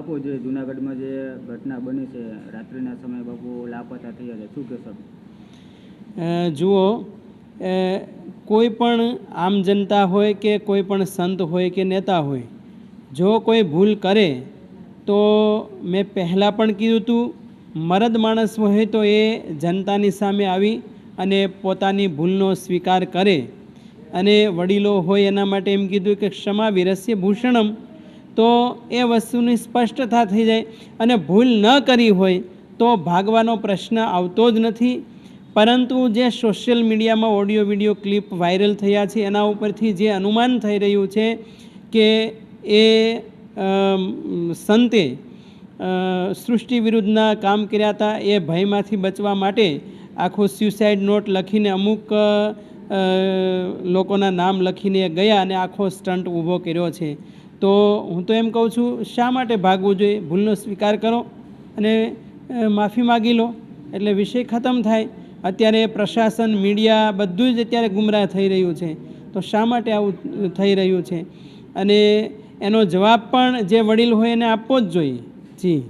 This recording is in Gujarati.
બાપુ, જે જુનાગઢમાં જે ઘટના બની છે, રાત્રિના સમયે બાપુ લાપતા થયા છે, શું કહેશો? જુઓ કોઈ પણ આમ જનતા હોય કે કોઈ પણ સંત હોય કે નેતા હોય, જો કોઈ ભૂલ કરે, તો મેં પહેલાં પણ કીધું હતું મરદ માણસ હોય તો એ જનતાની સામે આવી અને પોતાની ભૂલનો સ્વીકાર કરે. અને વડીલો હોય એના માટે એમ કીધું કે ક્ષમા વિરસ્ય ભૂષણમ. તો એ વસ્તુની સ્પષ્ટતા થઈ જાય અને ભૂલ ન કરી હોય તો ભાગવાનો પ્રશ્ન આવતો જ નથી. પરંતુ જે સોશિયલ મીડિયામાં ઓડિયો, વીડિયો ક્લિપ વાયરલ થયા છે, એના ઉપરથી જે અનુમાન થઈ રહ્યું છે કે એ સંતે સૃષ્ટિ વિરુદ્ધના કામ કર્યા હતા, એ ભયમાંથી બચવા માટે આખો સ્યુસાઇડ નોટ લખીને અમુક લોકોના નામ લખીને ગયા અને આખો સ્ટન્ટ ઊભો કર્યો છે. તો હું તો એમ કહું છું, શા માટે ભાગવું જોઈએ? ભૂલનો સ્વીકાર કરો અને માફી માગી લો. એટલે વિષય ખતમ થાય. અત્યારે પ્રશાસન, મીડિયા બધું જ અત્યારે ગુમરાહ થઈ રહ્યું છે. તો શા માટે આવું થઈ રહ્યું છે? અને એનો જવાબ પણ જે વડીલ હોય એને આપવો જ જોઈએ. જી.